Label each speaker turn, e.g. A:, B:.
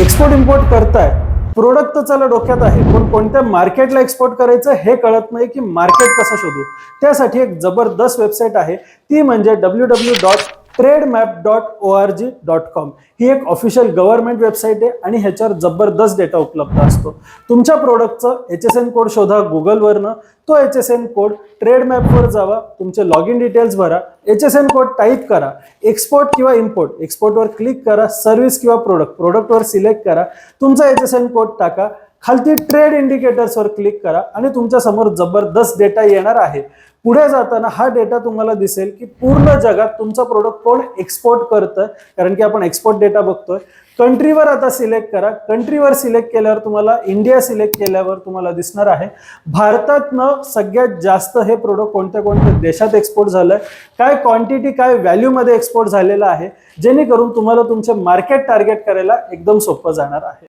A: Export import करताय product तर चला डोक्यात आहे पण कोणत्या मार्केटला एक्सपोर्ट करायचं हे कळत नाही की मार्केट कसं शोधू. त्यासाठी एक जबरदस्त वेबसाईट आहे. ती म्हणजे W W dot trade map dot O R G dot com ही एक ऑफिशियल गव्हर्नमेंट वेबसाईट आहे आणि ह्याच्यावर जबरदस्त डेटा उपलब्ध असतो. तुमच्या प्रोडक्टचं एच एस एन कोड शोधा गुगलवरनं तो H S N code trade मॅपवर जावा. तुमचे लॉग इन डिटेल्स भरा. H S N code type करा. एक्सपोर्ट किंवा इम्पोर्ट एक्सपोर्टवर क्लिक करा. सर्व्हिस किंवा प्रोडक्ट प्रोडक्टवर सिलेक्ट करा. तुमचा एच एस एन कोड टाका. खालती ट्रेड इंडिकेटर्सवर क्लिक करा. आणि तुमच्यासमोर जबरदस्त डेटा येणार आहे. पुढे जाताना हा डेटा तुम्हाला दिसेल की पूर्ण जगात तुमचा प्रोडक्ट कोण एक्सपोर्ट करतं? कारण की आपण एक्सपोर्ट डेटा बघतोय. कंट्रीवर आता सिलेक्ट करा. कंट्रीवर सिलेक्ट केल्यावर तुम्हाला इंडिया सिलेक्ट केल्यावर तुम्हाला दिसणार आहे. भारतातनं सगळ्यात जास्त हे प्रोडक्ट कोणत्या कोणत्या देशात एक्सपोर्ट झालंय? काय क्वांटिटी काय व्हॅल्यूमध्ये एक्सपोर्ट झालेलं आहे? जेणेकरून तुम्हाला तुमचे मार्केट टार्गेट करायला एकदम सोपं जाणार आहे.